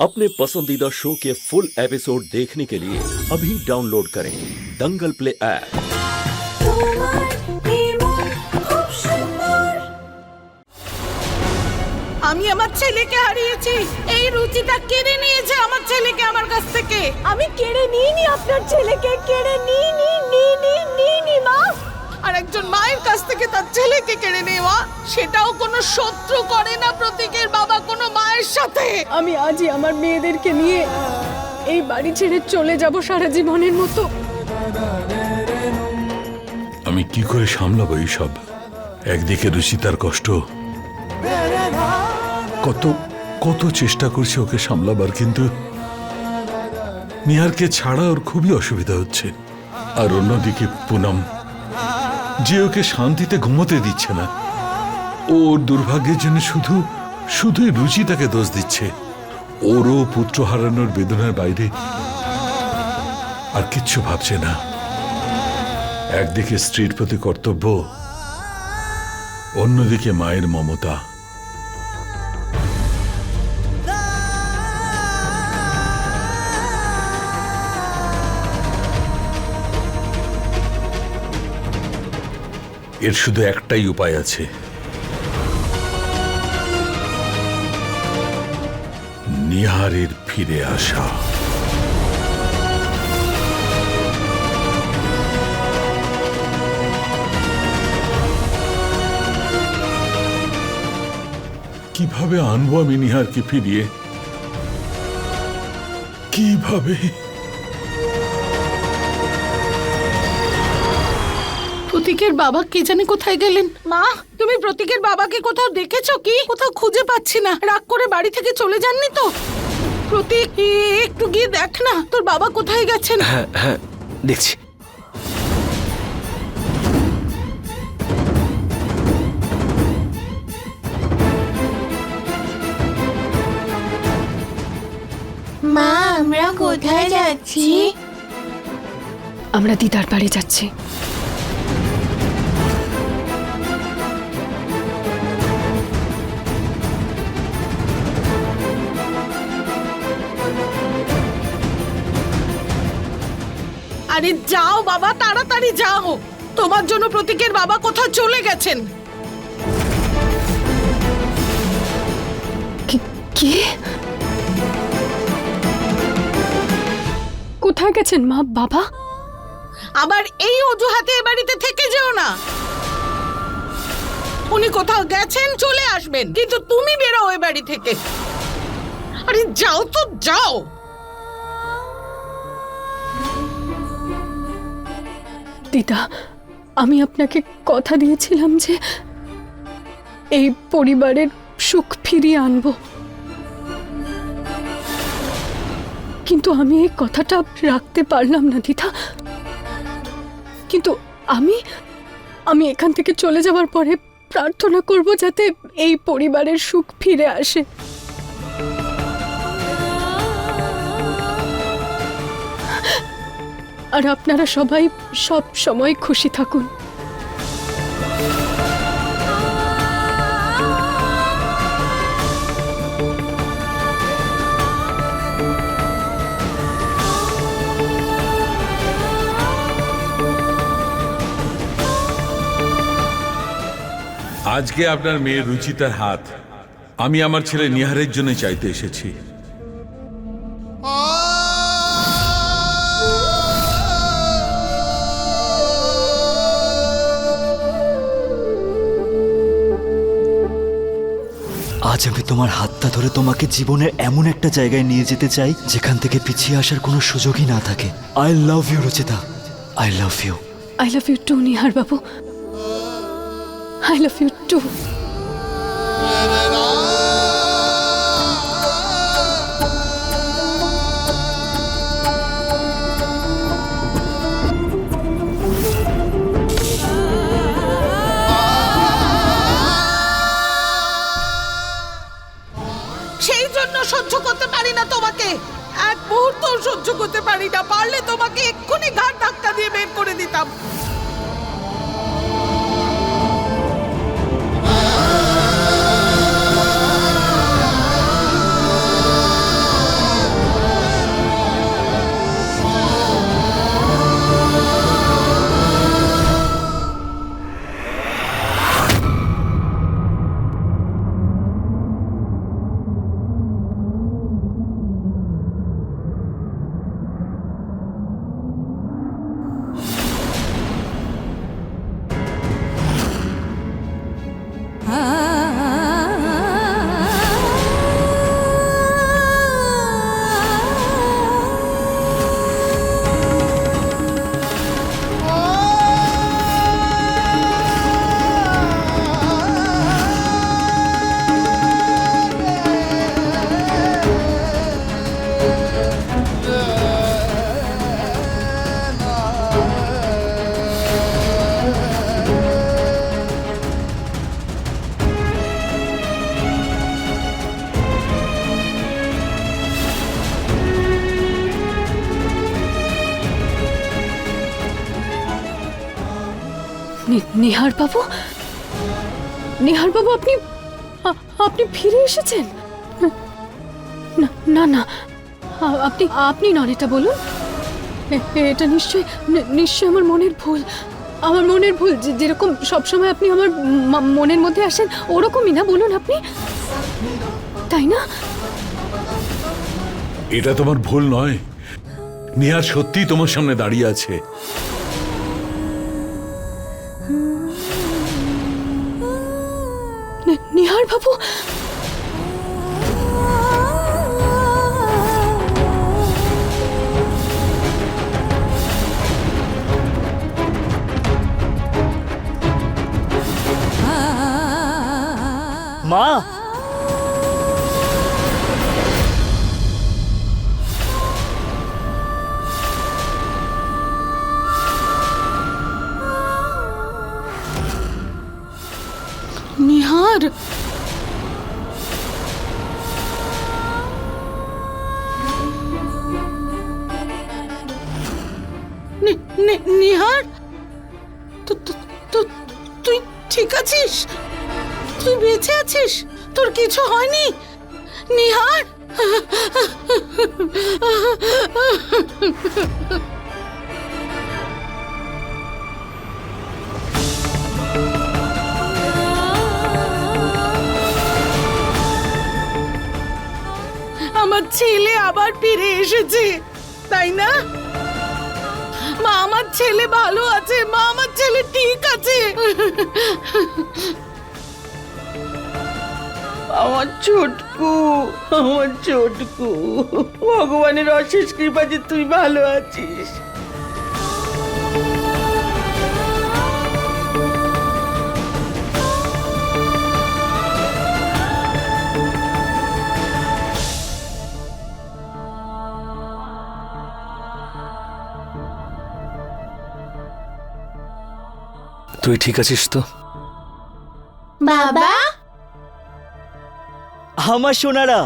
अपने पसंदीदा शो के फुल एपिसोड देखने के लिए अभी डाउनलोड करें दंगल प्ले ऐप তোমার নির্মল খুব সুন্দর আমি আমার ছেলেকে হারিয়েছি এই রুচিটা কেড়ে নিয়েছে আমার ছেলেকে আমার কাছ থেকে আমি কেড়ে নিইনি আপনার ছেলেকে কেড়ে নিই নি নি নি নি নি মা আর কাছ থেকে তার ছেলেকে কেড়ে নেওয়া সেটাও কোনো শত্রু করে না প্রতীকের বাবা কোনো মায়ের সাথে। আমি আজই আমার মেয়েদেরকে নিয়ে এই বাড়ি ছেড়ে চলে যাব সারা জীবনের মতো। আমি কি করে সামলাবো এইসব? একদিকে রুচিতার কষ্ট কত কত চেষ্টা করছি ওকে সামলাবার কিন্তু নিহারকে ছাড়া ওর খুবই অসুবিধা হচ্ছে। আর অন্যদিকে পুনম যে ওকে শান্তিতে ঘুমোতে দিচ্ছে না। ওর দুর্ভাগ্যের জন্য শুধু, শুধুই রুচিতাকে দোষ দিচ্ছে। ওরও পুত্র হারানোর বেদনার বাইরে আর কিচ্ছু ভাবছে না। একদিকে স্ত্রীর প্রতি কর্তব্য, অন্যদিকে মায়ের মমতা। এর শুধু একটাই উপায় আছে। নিহারের ফিরে আসা। কীভাবে আনব আমি নিহারকে ফিরিয়ে? কীভাবে? প্রতীকের বাবা কে জানে কোথায় গেলেন? মা তুমি প্রতীকের বাবাকে কোথাও দেখেছ কি? কোথাও খুঁজে পাচ্ছি না। রাগ করে বাড়ি থেকে চলে যাননি তো? প্রতীক একটু গিয়ে দেখ না তোর বাবা কোথায় গেছেন? হ্যাঁ হ্যাঁ দেখছি। মা আমরা কোথায় যাচ্ছি? আমরা দিদার বাড়ি যাচ্ছি। আরে যাও বাবা তাড়াতাড়ি যাও। তোমার জন্য প্রতীকের বাবা কোথাও চলে গেছেন। কি- কোথায় গেছেন মা বাবা? আবার এই অজুহাতে এ বাড়িতে থেকে যেও না। উনি কোথাও গেছেন চলে আসবেন কিন্তু তুমি বেরো ওই বাড়ি থেকে। আরে যাও তো যাও। দিদা, আমি আপনাকে কথা দিয়েছিলাম যে এই পরিবারের সুখ ফিরিয়ে আনব। কিন্তু আমি এই কথাটা রাখতে পারলাম না দিদা। কিন্তু আমি আমি এখান থেকে চলে যাওয়ার পরে প্রার্থনা করব যাতে এই পরিবারের সুখ ফিরে আসে। আর আপনারা সবাই সব সময় খুশি থাকুন। আজকে আপনার মেয়ের রুচিতার হাত আমি আমার ছেলে নিহারের জন্য চাইতে এসেছি। আজ আমি তোমার হাতটা ধরে তোমাকে জীবনের এমন একটা জায়গায় নিয়ে যেতে চাই, যেখান থেকে পিছিয়ে আসার কোনো সুযোগই না থাকে। I love you Rachita. I love you I love you too Nihar Babu. I love you two সহ্য করতে পারি না পারলে তোমাকে এক্ষুনি ঘাট ধাক্কা দিয়ে বের করে দিতাম। নিহার বাবু নিহার বাবু আপনি আপনি ফিরে এসেছেন? না না আপনি আপনি নন, এটা বলুন। এটা নিশ্চয়ই নি- নিশ্চয়ই আমার মনের ভুল। আমার মনের ভুল। যেরকম সবসময় আপনি আমার মনের মধ্যে আসেন, ওরকমই না, বলুন আপনি। তাই না? এটা তোমার ভুল নয়। নিহার সত্যি তোমার সামনে দাঁড়িয়ে আছে। নি- নিহার? তুই ঠিক আছিস? তুই বেঁচে আছিস? তোর কিছু হয়নি? নিহার? আমার ছেলে আবার ফিরে এসেছে, তাই না? মা, আমার ছেলে ভালো আছে, মা, আমার ছেলে ঠিক আছে। আমার ছোটকু আমার ছোটকু, ভগবানের অশেষ কৃপা যে তুই ভালো আছিস। তুই ঠিক আছিস তো? বাবা? আমার সোনারা।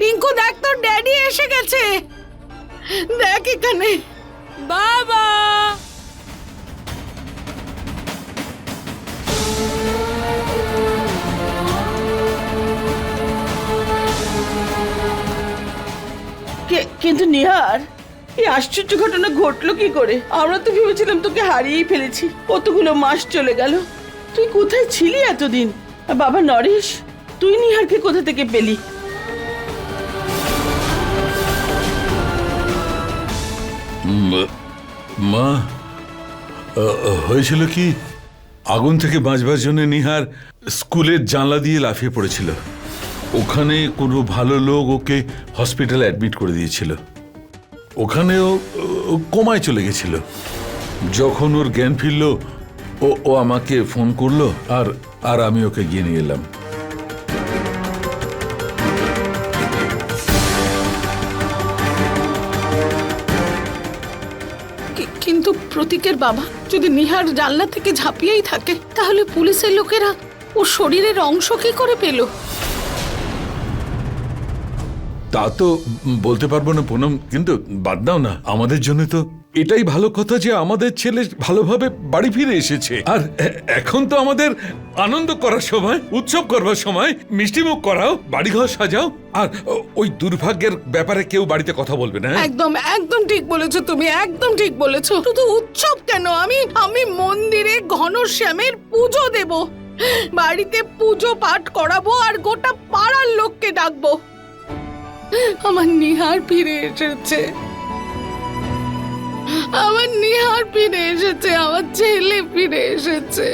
রিঙ্কু দেখ তোর ড্যাডি এসে গেছে। দেখ এখানে। বাবা! কিন্তু নিহার, এই আশ্চর্য ঘটনা ঘটলো কি করে? আমরা তো ভেবেছিলাম তোকে হারিয়েই ফেলেছি। কতগুলো মাস চলে গেল। তুই কোথায় ছিলি এতদিন? বাবা নরেশ, তুই নিহারকে কোথা থেকে পেলি? ম- হয়েছিল কি? আগুন থেকে বাঁচবার জন্য নিহার স্কুলের জানলা দিয়ে লাফিয়ে পড়েছিল। ওখানে কোনো ভালো লোক ওকে হসপিটালে অ্যাডমিট করে দিয়েছিল। ওখানেও, ও কোমায় চলে গেছিল। যখন ওর জ্ঞান ফিরল, ও ও আমাকে ফোন করল আর আর আমি ওকে গিয়ে নিয়ে এলাম। কিন্তু প্রতীকের বাবা যদি নিহার জানলা থেকে ঝাঁপিয়েই থাকে, তাহলে পুলিশের লোকেরা ওর শরীরের অংশ কি করে পেল? তা তো বলতে পারব না, পুনম, কিন্তু বাদ দাও না, আমাদের জন্য তো এটাই ভালো কথা যে আমাদের ছেলে ভালোভাবে বাড়ি ফিরে এসেছে। আর এখন তো আমাদের আনন্দ করার সময়, উৎসব করবার সময়, মিষ্টিমুখ করাও, বাড়িঘর সাজাও, আর ওই দুর্ভাগ্যের ব্যাপারে কেউ বাড়িতে কথা বলবে না হ্যাঁ? একদম একদম ঠিক বলেছ তুমি, একদম ঠিক বলেছ। শুধু উৎসব কেন, আমি আমি মন্দিরে ঘনশ্যামের পুজো দেব। বাড়িতে পুজো পাঠ করাবো আর গোটা পাড়ার লোককে ডাকবো। আমার নিহার ফিরে এসেছে। আমার নিহার ফিরে এসেছে আমার ছেলে ফিরে এসেছে।